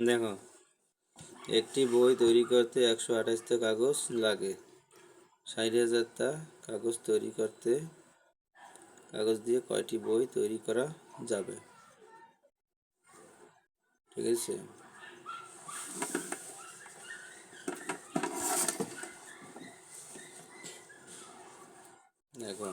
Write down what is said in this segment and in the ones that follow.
দেখো, একটি বই তৈরি করতে একশো আঠাশটা কাগজ লাগে। ষাট হাজারটা কাগজ তৈরি করতে, কাগজ দিয়ে কয়টি বই তৈরি করা যাবে? ঠিক আছে? দেখো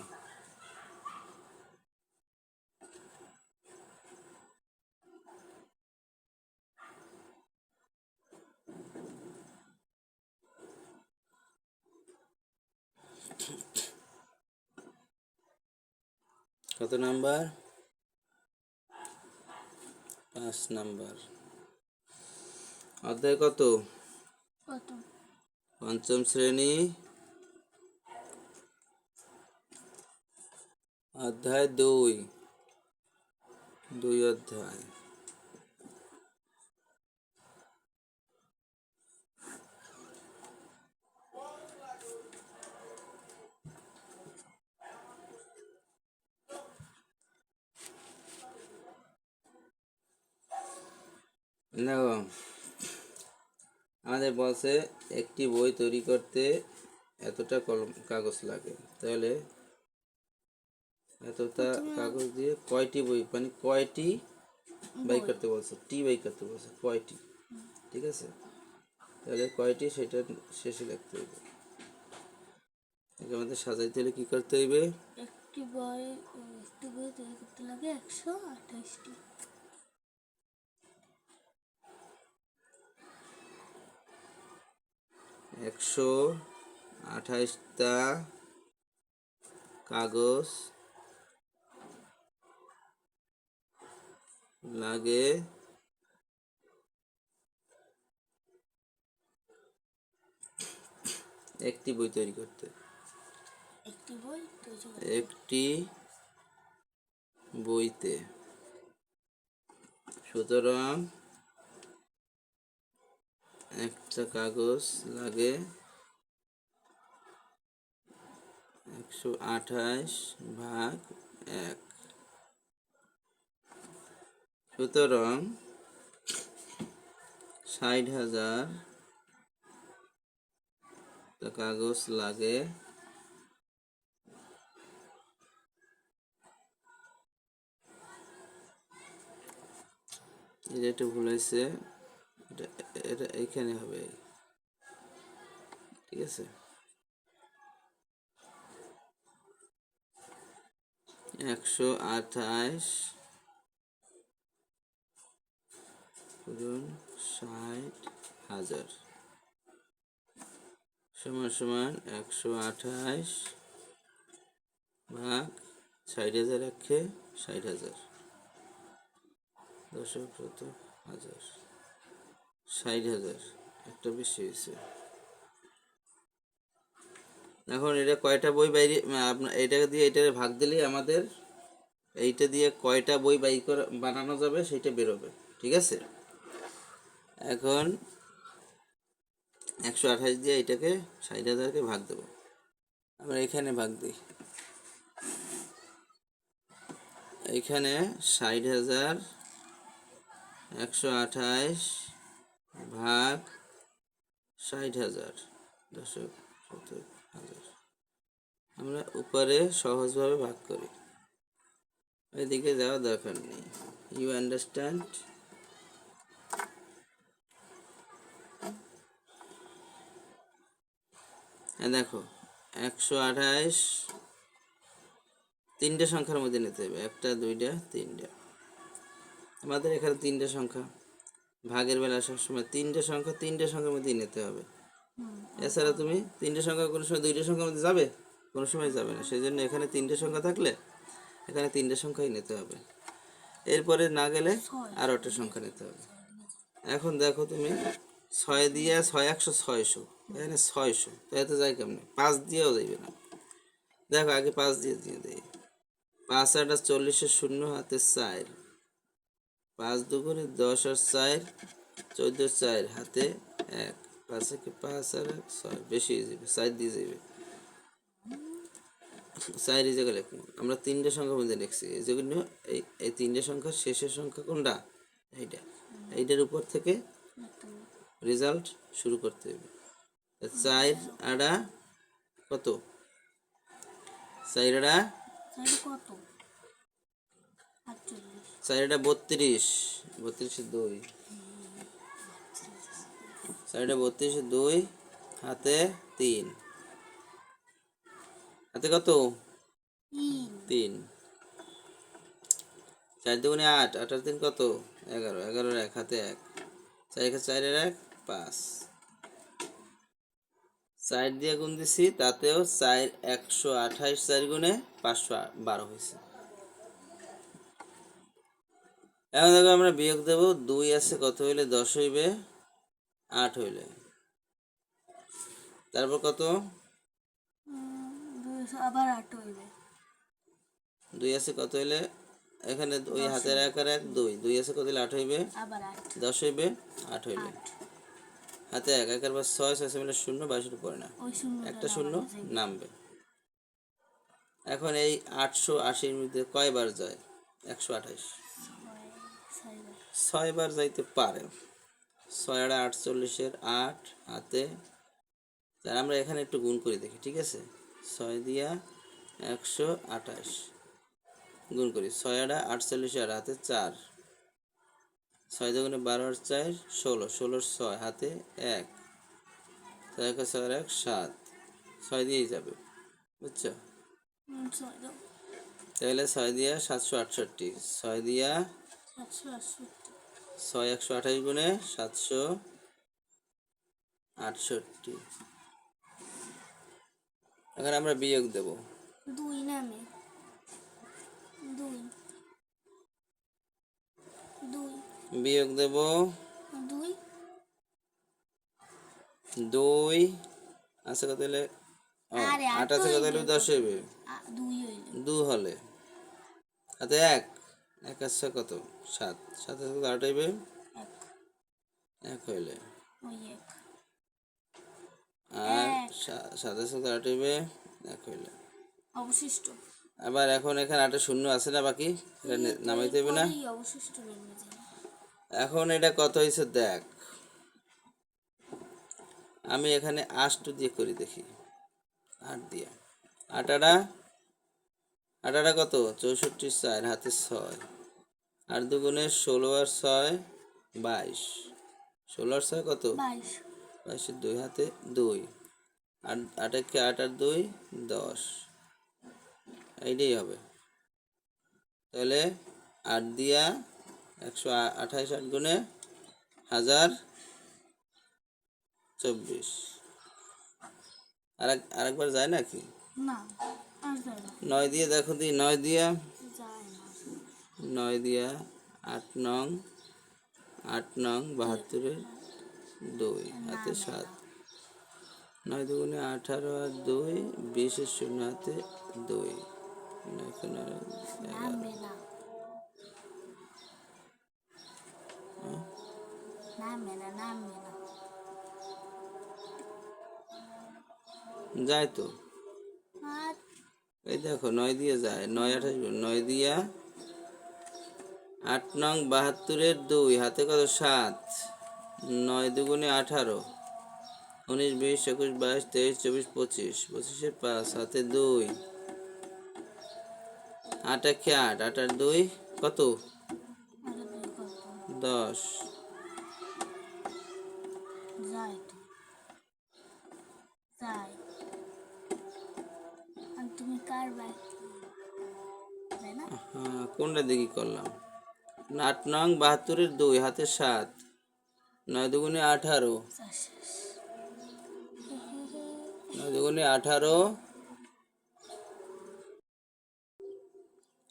কত নাম্বার? পাঁচ নাম্বার। অধ্যায় কত? পঞ্চম শ্রেণি। অধ্যায় দুই। দুই অধ্যায়। দেখো আমাদের বলছে একটি বই তৈরি করতে এতটা কলম কাগজ লাগে। তাহলে এতটা কাগজ দিয়ে কয়টি বই মানে কয়টি বাই। করতে বলছে? টি বাই করতে বলছে কয়টি? ঠিক আছে? তাহলে কয়টি সেটা শেষে লিখতে হবে। আমাদের সাজাইতে হলে কি করতে হইবে? একটি বই একটি বই তৈরি করতে লাগে একশো আঠাশটি। একশো আঠাশটা কাগজ লাগে। একটি বই তৈরি করতে। একটি বই একটি বইতে। সুতরাং একটা কাগজ লাগে। একশো আঠাশ ভাগ এক। সুতরাং ষাট হাজার কাগজ লাগে। এটা একটু ভুল হয়েছে। এটা এইখানে হবে। ঠিক আছে? একশো আঠাশ ষাট হাজার। সমান সমান একশো আঠাশ ভাগ ষাট হাজার একে ষাট হাজার। দশক শত হাজার। ষাট হাজার। একটা বেশি হয়েছে। এখন এটা কয়টা বই বাইরে আপনার এটাকে দিয়ে এটাকে ভাগ দিলেই আমাদের এইটা দিয়ে কয়টা বই বাই করা, বানানো যাবে সেটা বেরোবে, ঠিক আছে? এখন একশো আঠাশ দিয়ে এটাকে ষাট হাজারকে ভাগ দেবো। আমরা এখানে ভাগ দিই। এইখানে ষাট হাজার একশো আঠাশ ভাগ ষাট হাজার, দশক সত্তর হাজার। আমরা উপরে সহজভাবে ভাগ করি। ওইদিকে যাওয়ার দরকার নেই। ইউ আন্ডারস্ট্যান্ড হ্যাঁ দেখো, একশো আঠাশ তিনটে সংখ্যার মধ্যে নিতে হবে। একটা, দুইটা, তিনটা। আমাদের এখানে তিনটে সংখ্যা। ভাগের বেলা সবসময় তিনটে সংখ্যা তিনটে সংখ্যার মধ্যেই নিতে হবে। এছাড়া তুমি তিনটে সংখ্যা কোনো সময় দুইটা সংখ্যার মধ্যে যাবে? কোনো সময় যাবে না। সেই জন্য এখানে তিনটে সংখ্যা থাকলে এখানে তিনটে সংখ্যাই নিতে হবে। এরপরে না গেলে আরও একটা সংখ্যা নিতে হবে। এখন দেখো তুমি ছয় দিয়ে ছয় একশো ছয়শো। এখানে ছয়শো। তাই তো যাই কেমনে? পাঁচ দিয়েও যাইবে না। দেখো আগে পাঁচ দিয়ে দিয়ে দেয় পাঁচ আটা চল্লিশের শূন্য হাতে চার। পাঁচ দুগুণে দশ আর চার, চোদ্দ চার, হাতে এক। পাঁচ একে পাঁচ আর এক, ছয়। বেশি যাবে, চার দিয়ে যাবে। চার এই জায়গায় লিখব আমরা তিনটে সংখ্যার মধ্যে লিখছি। এই জন্য এই এই তিনটে সংখ্যার শেষের সংখ্যা কোনটা? এইটা। এইটার উপর থেকে রেজাল্ট শুরু করতে হবে। চার আড়া কত? চার আড়া কত? আটচল্লিশ চার আড়া বত্রিশ। বত্রিশে দুই। চার আড়া বত্রিশে দুই, হাতে তিন। হাতে কত? তিন। চার দুগুণে আট আটার তিন কত? এগারো। এগারোর এক, হাতে এক। চার চারের এক, পাঁচ। চার দিয়ে গুণ দিছি, তাতেও চার একশো আঠাইশ, চার গুণে পাঁচশো বারো হয়েছে। এখন দেখো আমরা বিয়োগ দেব দুই আছে কত হইলে দশ হইবে? আট হইলে। তারপর কত? আবার আট হইবে। দুই আছে কত হইলে? এখানে ওই হাতের এক আর এক দুই। দুই আছে কত হইলে? আট হইবে। দশ হইবে আট হইলে। হাতে এক একের বার ছয় ছয় মিলে শূন্য বাইশের উপরে না। একটা শূন্য নামবে। এখন এই আটশো আশির মধ্যে কয়বার যায়? একশো আঠাইশ ছয় বার যাইতে পারে ছয় আড়া আটচল্লিশের আট হাতে। তার আমরা এখানে একটু গুণ করে দেখি ঠিক আছে? ছয় দিয়া একশো আঠাশ। গুণ করি ছয় আড়া আটচল্লিশ আর হাতে চার। ছয় দুগুণে বারো আর চার ষোলো। ষোলোর ছয় হাতে এক। ছয় একে ছয় এক সাত। ছয় দিয়েই যাবে বুঝছ? তাহলে ছয় দিয়া সাতশো আটষট্টি। ছয় দিয়া ছয় একশো আঠাশ গুণে সাতশো আটষট্টি। এখন আমরা বিয়োগ দেব। দুই নামে। দুই। দুই। বিয়োগ দেব। দুই। দুই। আছে কত হলে আট আছে কত হলে দশ হইবে। দু হলে। হাতে এক। এক আছে কত? সাত। সাত আছে কত আট হইবে এক হইলে। আর সাত আছে কত আট হইবে এক হইলে। অবশিষ্ট। আবার এখন এখানে আটে শূন্য আছে না বাকি? এটা নামাইতে হবে না? এখন এটা কত হয়েছে দেখ। আমি এখানে আষ্ট দিয়ে করি দেখি। আট দিয়ে। আটাটা আটাটা কত? চৌষট্টি চার হাতে ছয়। আর দুগুণে ষোলো আর ছয় বাইশ। ষোলো আর ছয় কত? বাইশ। বাইশের দুই হাতে দুই। আর আটাকে আট আর দুই? দশ। এইটাই হবে। তাহলে আট দিয়া একশো আ- আঠাইশ আট গুণে হাজার চব্বিশ। আর আরেকবার যায় নাকি? না। নয় দিয়ে দেখো দি, নয় দিয়া? নয় দিয়া আট নং আট নং বাহাত্তরের দুই, হাতে সাত। নয় দুগুণে আঠারো আর দুই, বিশের শূন্য হাতে দুই। যায় তো। এই দেখো নয় দিয়ে যায়, নয় আঠাশ নয় দিয়া আট নং বাহাত্তরের দুই, হাতে কত? সাত। নয় দুগুণে আঠারো। উনিশ, বিশ, একুশ, বাইশ, তেইশ, চব্বিশ, পঁচিশ। পঁচিশের পাঁচ, হাতে দুই। আট একে আট আট আর দুই কত? দশ যায় তো যায় আর না? হ্যাঁ কোনটা দিকে করলাম? আট নং বাহাত্তরের দুই হাতে সাত। নয় দুগুণে আঠারো। নয় দুগুণে আঠারো।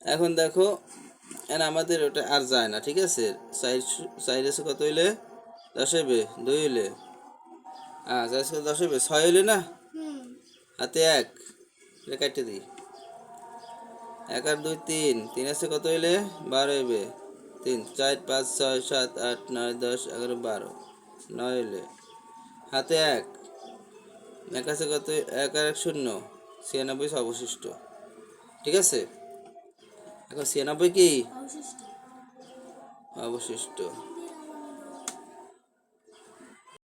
এখন দেখো এন আমাদের ওটা আর যায় না ঠিক আছে? সাইড সাইড আছে কত হইলে? দশ হইবে দুই হইলে। হ্যাঁ সাইজ কত দশ হইবে? ছয় হইলে না? হাতে এক। এটা কাটতে দিই। এক আর দুই তিন। তিন আছে কত হইলে? বারো হইবে। তিন চার পাঁচ ছয় সাত আট নয় দশ এগারো বারো। নয় হইলে। হাতে এক। এক আছে কত? এক আর এক শূন্য। ছিয়ানব্বই অবশিষ্ট। ঠিক আছে? এখন ছিয়ানব্বই কি? অবশিষ্ট। অবশিষ্ট।